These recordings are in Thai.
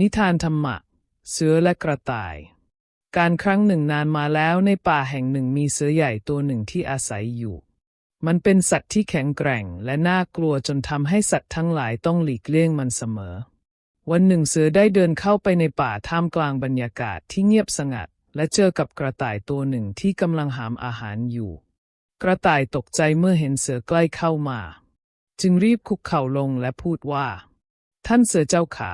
นิทานธรรมะ เสือและกระต่าย การครั้งหนึ่งนานมาแล้วในป่าแห่งหนึ่งมีเสือใหญ่ตัวหนึ่งที่อาศัยอยู่ มันเป็นสัตว์ที่แข็งแกร่งและน่ากลัวจนทำให้สัตว์ทั้งหลายต้องหลีกเลี่ยงมันเสมอ วันหนึ่งเสือได้เดินเข้าไปในป่าท่ามกลางบรรยากาศที่เงียบสงัด และเจอกับกระต่ายตัวหนึ่งที่กำลังหามอาหารอยู่ กระต่ายตกใจเมื่อเห็นเสือใกล้เข้ามา จึงรีบคุกเข่าลงและพูดว่า ท่านเสือเจ้าขา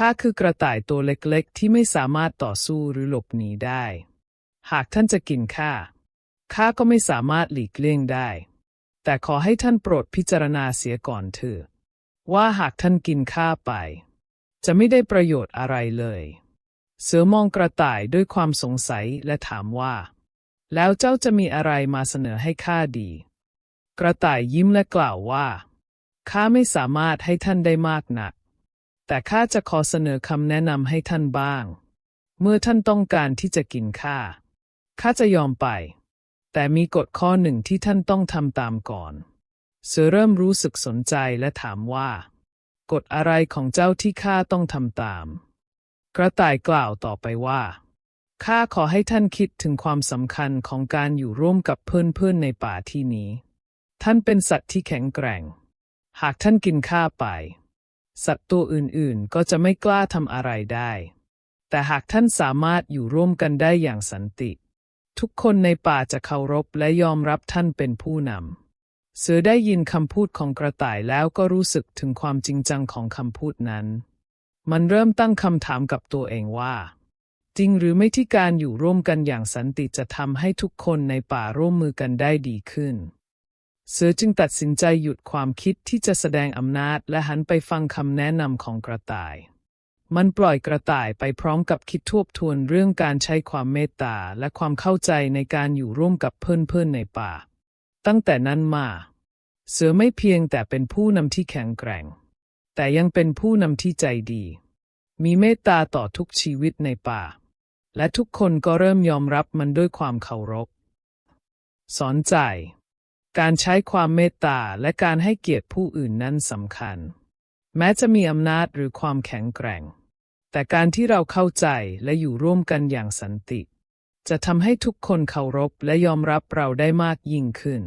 ข้าคือกระต่ายตัวเล็กๆ ที่ไม่สามารถต่อสู้หรือหลบหนีได้ หากท่านจะกินข้า ข้าก็ไม่สามารถหลีกเลี่ยงได้ แต่ขอให้ท่านโปรดพิจารณาเสียก่อนเถอะว่าหากท่านกินข้าไป จะไม่ได้ประโยชน์อะไรเลย เสือมองกระต่ายด้วยความสงสัยและถามว่า แล้วเจ้าจะมีอะไรมาเสนอให้ข้าดี กระต่ายยิ้มและกล่าวว่าข้าไม่สามารถให้ท่านได้มากนัก แต่ข้าจะขอเสนอคำแนะนำให้ท่านบ้าง เมื่อท่านต้องการที่จะกินข้าข้าจะยอมไป แต่มีกฎข้อหนึ่งที่ท่านต้องทำตามก่อนเสือเริ่มรู้สึกสนใจและถามว่า กฎอะไรของเจ้าที่ข้าต้องทำตาม กระต่ายกล่าวต่อไปว่าข้าขอให้ท่านคิดถึงความสำคัญของการอยู่ร่วมกับเพื่อนๆในป่าที่นี้ ท่านเป็นสัตว์ที่แข็งแกร่ง หากท่านกินข้าไป สัตว์ตัวอื่นๆ ก็จะไม่กล้าทำอะไรได้ แต่หากท่านสามารถอยู่ร่วมกันได้อย่างสันติ ทุกคนในป่าจะเคารพและยอมรับท่านเป็นผู้นำ เสือได้ยินคำพูดของกระต่ายแล้วก็รู้สึกถึงความจริงจังของคำพูดนั้น มันเริ่มตั้งคำถามกับตัวเองว่า จริงหรือไม่ที่การอยู่ร่วมกันอย่างสันติจะทำให้ทุกคนในป่าร่วมมือกันได้ดีขึ้น เสือจึงตัดสินใจหยุดความคิดที่จะแสดงอำนาจและหันไปฟังคำแนะนำของกระต่าย มันปล่อยกระต่ายไปพร้อมกับคิดทบทวนเรื่องการใช้ความเมตตาและความเข้าใจในการอยู่ร่วมกับเพื่อนๆในป่า ตั้งแต่นั้นมา เสือไม่เพียงแต่เป็นผู้นำที่แข็งแกร่ง แต่ยังเป็นผู้นำที่ใจดี มีเมตตาต่อทุกชีวิตในป่า และทุกคนก็เริ่มยอมรับมันด้วยความเคารพ สอนใจ การใช้ความเมตตาและการให้เกียรติผู้อื่นนั้นสำคัญ แม้จะมีอำนาจหรือความแข็งแกร่ง แต่การที่เราเข้าใจและอยู่ร่วมกันอย่างสันติ จะทำให้ทุกคนเคารพและยอมรับเราได้มากยิ่งขึ้น